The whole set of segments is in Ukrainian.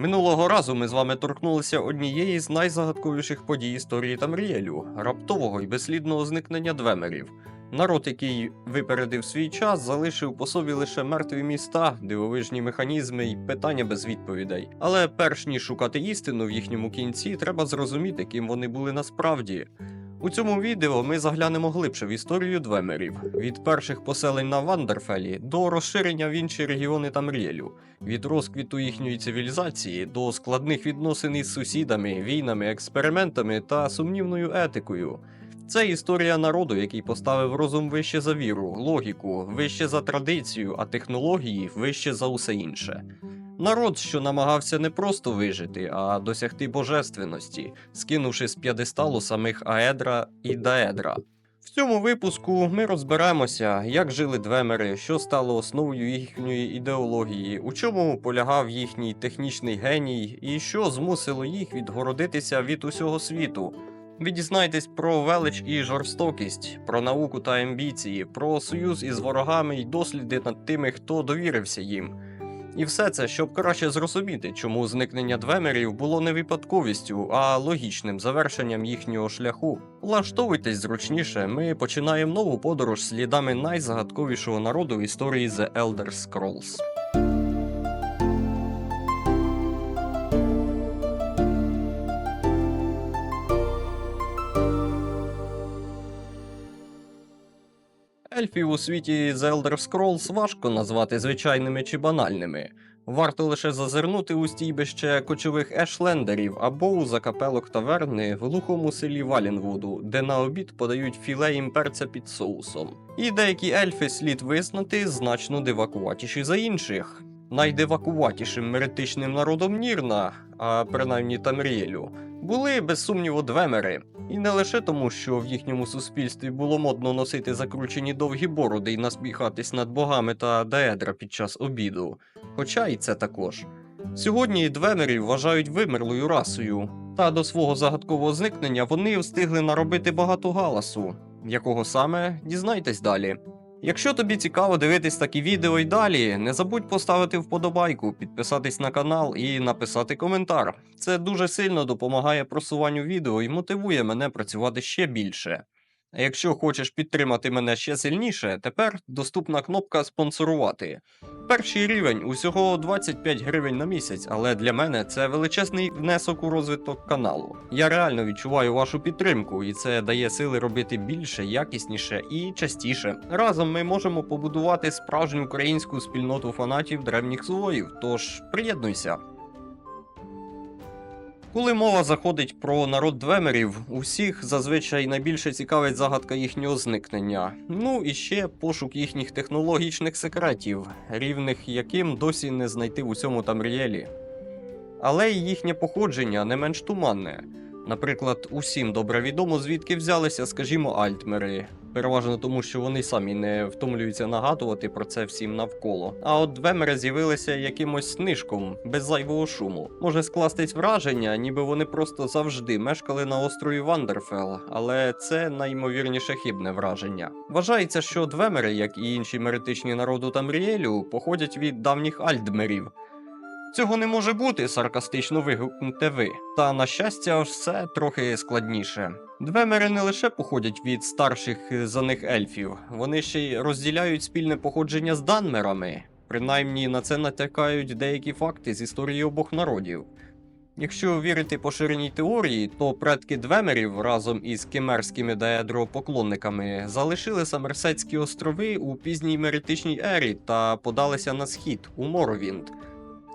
Минулого разу ми з вами торкнулися однієї з найзагадковіших подій історії Тамріелю раптового і безслідного зникнення двемерів. Народ, який випередив свій час, залишив по собі лише мертві міста, дивовижні механізми і питання без відповідей. Але перш ніж шукати істину в їхньому кінці, треба зрозуміти, ким вони були насправді. У цьому відео ми заглянемо глибше в історію двемерів від перших поселень на Вандерфелі до розширення в інші регіони Тамріелю, від розквіту їхньої цивілізації до складних відносин із сусідами, війнами, експериментами та сумнівною етикою. Це історія народу, який поставив розум вище за віру, логіку, вище за традицію, а технології вище за усе інше. Народ, що намагався не просто вижити, а досягти божественності, скинувши з п'єдесталу самих Аедра і Даедра. В цьому випуску ми розберемося, як жили двемери, що стало основою їхньої ідеології, у чому полягав їхній технічний геній, і що змусило їх відгородитися від усього світу. Ви дізнаєтесь про велич і жорстокість, про науку та амбіції, про союз із ворогами й досліди над тими, хто довірився їм. І все це, щоб краще зрозуміти, чому зникнення двемерів було не випадковістю, а логічним завершенням їхнього шляху. Влаштовуйтесь зручніше, ми починаємо нову подорож слідами найзагадковішого народу в історії The Elder Scrolls. Ельфів у світі The Elder Scrolls важко назвати звичайними чи банальними. Варто лише зазирнути у стійбище кочових ешлендерів або у закапелок таверни в глухому селі Валінвуду, де на обід подають філе імперця під соусом. І деякі ельфи слід визнати значно дивакуватіші за інших. Найдивакуватішим меретичним народом Нірна, а принаймні Тамріелю, були без сумніву двемери. І не лише тому, що в їхньому суспільстві було модно носити закручені довгі бороди і насміхатись над богами та деедра під час обіду, хоча і це також. Сьогодні двемерів вважають вимерлою расою, та до свого загадкового зникнення вони встигли наробити багато галасу. Якого саме дізнайтесь далі. Якщо тобі цікаво дивитись такі відео і далі, не забудь поставити вподобайку, підписатись на канал і написати коментар. Це дуже сильно допомагає просуванню відео і мотивує мене працювати ще більше. Якщо хочеш підтримати мене ще сильніше, тепер доступна кнопка спонсорувати. Перший рівень усього 25 гривень на місяць, але для мене це величезний внесок у розвиток каналу. Я реально відчуваю вашу підтримку, і це дає сили робити більше, якісніше і частіше. Разом ми можемо побудувати справжню українську спільноту фанатів древніх слоїв, тож приєднуйся. Коли мова заходить про народ двемерів, усіх зазвичай найбільше цікавить загадка їхнього зникнення. Ну і ще пошук їхніх технологічних секретів, рівних яким досі не знайти в усьому Тамрієлі. Але й їхнє походження не менш туманне. Наприклад, усім добре відомо, звідки взялися, скажімо, альтмери, переважно тому, що вони самі не втомлюються нагадувати про це всім навколо. А от двемери з'явилися якимось нишком, без зайвого шуму. Може скластись враження, ніби вони просто завжди мешкали на острові Вандерфел, але це найімовірніше хибне враження. Вважається, що двемери, як і інші меретичні народу Тамріелю, походять від давніх альдмерів. Цього не може бути, саркастично вигукнете ви. Та на щастя, все трохи складніше. Двемери не лише походять від старших за них ельфів, вони ще й розділяють спільне походження з данмерами. Принаймні на це натякають деякі факти з історії обох народів. Якщо вірити поширеній теорії, то предки двемерів разом із кемерськими деедропоклонниками залишили Самерсетські острови у пізній меритичній ері та подалися на схід у Моровінд.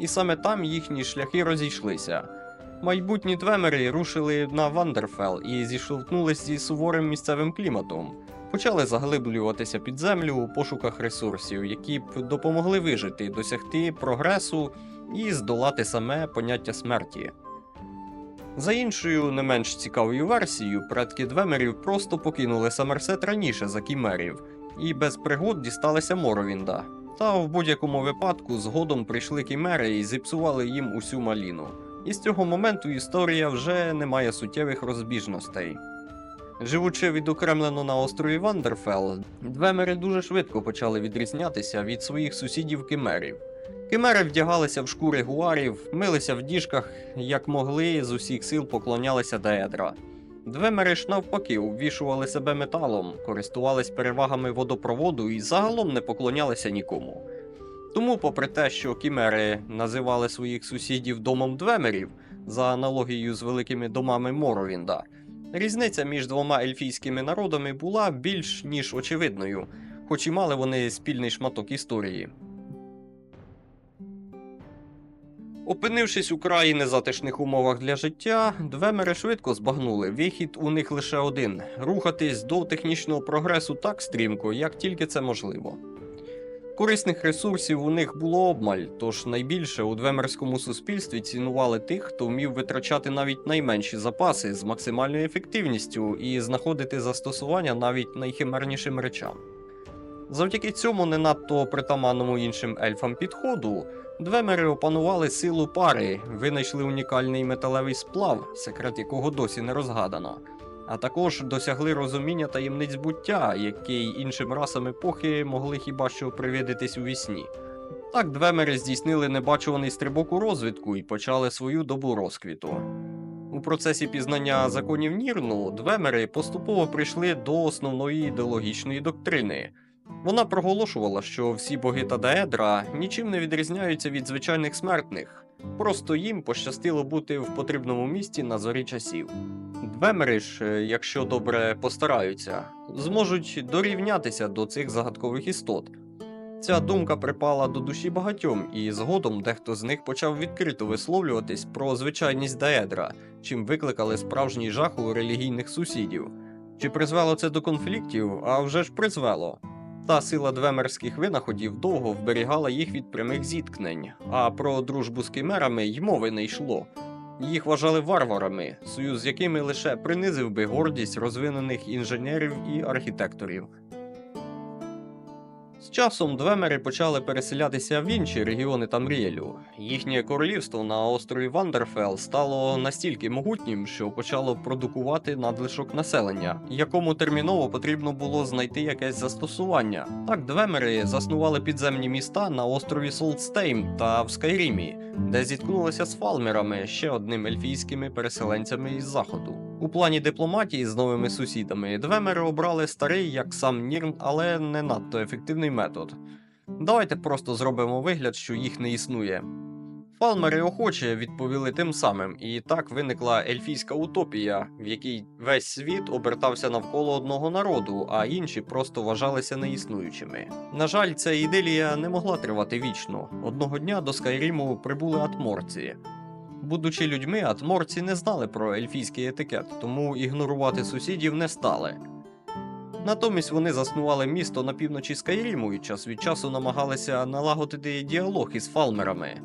І саме там їхні шляхи розійшлися. Майбутні двемери рушили на Вандерфел і зіштовхнулись зі суворим місцевим кліматом. Почали заглиблюватися під землю у пошуках ресурсів, які б допомогли вижити, досягти прогресу і здолати саме поняття смерті. За іншою, не менш цікавою версією, предки двемерів просто покинули Самерсет раніше за кімерів і без пригод дісталися Моровінда. Та в будь-якому випадку згодом прийшли кімери і зіпсували їм усю маліну. І з цього моменту історія вже не має суттєвих розбіжностей. Живучи відокремлено на острові Вандерфел, двемери дуже швидко почали відрізнятися від своїх сусідів кімерів. Кимери вдягалися в шкури гуарів, милися в діжках, як могли, з усіх сил поклонялися Деедра. Двемери ж навпаки обвішували себе металом, користувались перевагами водопроводу і загалом не поклонялися нікому. Тому, попри те, що кімери називали своїх сусідів домом двемерів за аналогією з великими домами Моровінда, різниця між двома ельфійськими народами була більш ніж очевидною, хоч і мали вони спільний шматок історії. Опинившись у краї незатишних умовах для життя, двемери швидко збагнули. Вихід у них лише один рухатись до технічного прогресу так стрімко, як тільки це можливо. Корисних ресурсів у них було обмаль, тож найбільше у двемерському суспільстві цінували тих, хто вмів витрачати навіть найменші запаси з максимальною ефективністю і знаходити застосування навіть найхимернішим речам. Завдяки цьому не надто притаманному іншим ельфам підходу, двемери опанували силу пари, винайшли унікальний металевий сплав, секрет якого досі не розгадано, а також досягли розуміння таємниць буття, який іншим расам епохи могли хіба що привидитись у вісні. Так двемери здійснили небачуваний стрибок у розвитку і почали свою добу розквіту. У процесі пізнання законів Нірну двемери поступово прийшли до основної ідеологічної доктрини. Вона проголошувала, що всі боги та Деедра нічим не відрізняються від звичайних смертних, просто їм пощастило бути в потрібному місці на зорі часів. Двемери ж, е, якщо добре постараються, зможуть дорівнятися до цих загадкових істот. Ця думка припала до душі багатьом, і згодом дехто з них почав відкрито висловлюватись про звичайність Деедра, чим викликали справжній жах у релігійних сусідів. Чи призвело це до конфліктів? А вже ж призвело. Та сила двемерських винаходів довго вберігала їх від прямих зіткнень, а про дружбу з кимерами й мови не йшло. Їх вважали варварами, союз з якими лише принизив би гордість розвинених інженерів і архітекторів. З часом двемери почали переселятися в інші регіони Тамріелю. Їхнє королівство на острові Вандерфелл стало настільки могутнім, що почало продукувати надлишок населення, якому терміново потрібно було знайти якесь застосування. Так двемери заснували підземні міста на острові Солдстейм та в Скайрімі, де зіткнулися з фалмерами, ще одним ельфійськими переселенцями із заходу. У плані дипломатії з новими сусідами двемери обрали старий, як сам Нірн, але не надто ефективний метод. Давайте просто зробимо вигляд, що їх не існує. Фалмери охоче відповіли тим самим, і так виникла ельфійська утопія, в якій весь світ обертався навколо одного народу, а інші просто вважалися неіснуючими. На жаль, ця ідилія не могла тривати вічно. Одного дня до Скайріму прибули атморці. Будучи людьми, атморці не знали про ельфійський етикет, тому ігнорувати сусідів не стали. Натомість вони заснували місто на півночі Скайріму і час від часу намагалися налагодити діалог із фалмерами.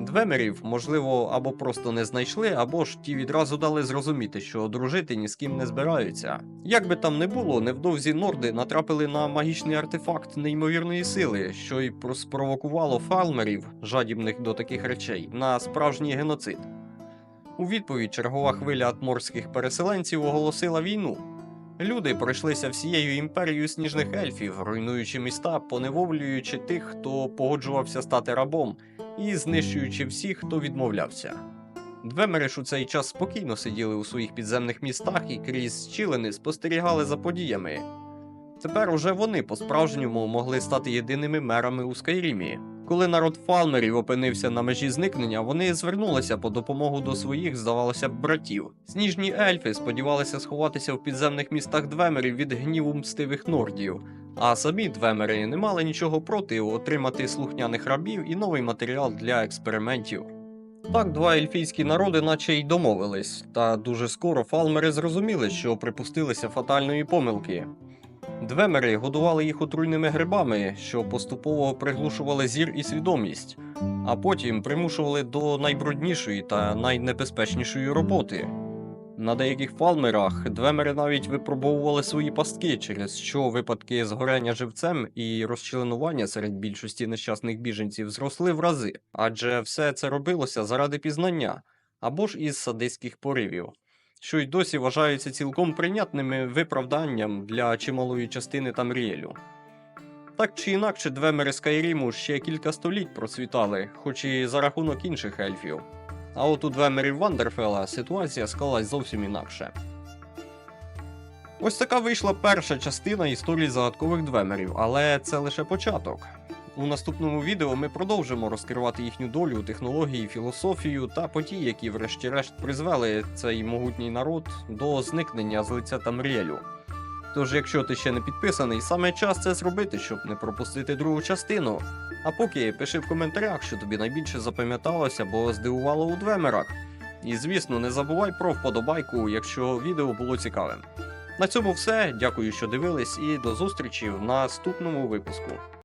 Двемерів, можливо, або просто не знайшли, або ж ті відразу дали зрозуміти, що дружити ні з ким не збираються. Як би там не було, невдовзі норди натрапили на магічний артефакт неймовірної сили, що й спровокувало фалмерів, жадібних до таких речей, на справжній геноцид. У відповідь чергова хвиля атморських переселенців оголосила війну. Люди пройшлися всією імперією сніжних ельфів, руйнуючи міста, поневолюючи тих, хто погоджувався стати рабом, і знищуючи всіх, хто відмовлявся. Двемери ж у цей час спокійно сиділи у своїх підземних містах і крізь щілини спостерігали за подіями. Тепер уже вони по-справжньому могли стати єдиними мерами у Скайрімі. Коли народ фалмерів опинився на межі зникнення, вони звернулися по допомогу до своїх, здавалося б, братів. Сніжні ельфи сподівалися сховатися в підземних містах двемерів від гніву мстивих нордів, а самі двемери не мали нічого проти отримати слухняних рабів і новий матеріал для експериментів. Так, два ельфійські народи наче й домовились, та дуже скоро фалмери зрозуміли, що припустилися фатальної помилки. Двемери годували їх отруйними грибами, що поступово приглушували зір і свідомість, а потім примушували до найбруднішої та найнебезпечнішої роботи. На деяких фалмерах двемери навіть випробовували свої пастки, через що випадки згоряння живцем і розчленування серед більшості нещасних біженців зросли в рази, адже все це робилося заради пізнання або ж із садистських поривів що й досі вважаються цілком прийнятними виправданням для чималої частини Тамріелю. Так чи інакше, двемери Скайріму ще кілька століть процвітали, хоч і за рахунок інших ельфів. А от у двемерів Вандерфела ситуація склалась зовсім інакше. Ось така вийшла перша частина історії загадкових двемерів, але це лише початок. У наступному відео ми продовжимо розкривати їхню долю, технології, філософію та події, які врешті-решт призвели цей могутній народ до зникнення з лиця Тамріелю. Тож, якщо ти ще не підписаний, саме час це зробити, щоб не пропустити другу частину. А поки пиши в коментарях, що тобі найбільше запам'яталося або здивувало у двемерах. І звісно, не забувай про вподобайку, якщо відео було цікавим. На цьому все. Дякую, що дивились, і до зустрічі в наступному випуску.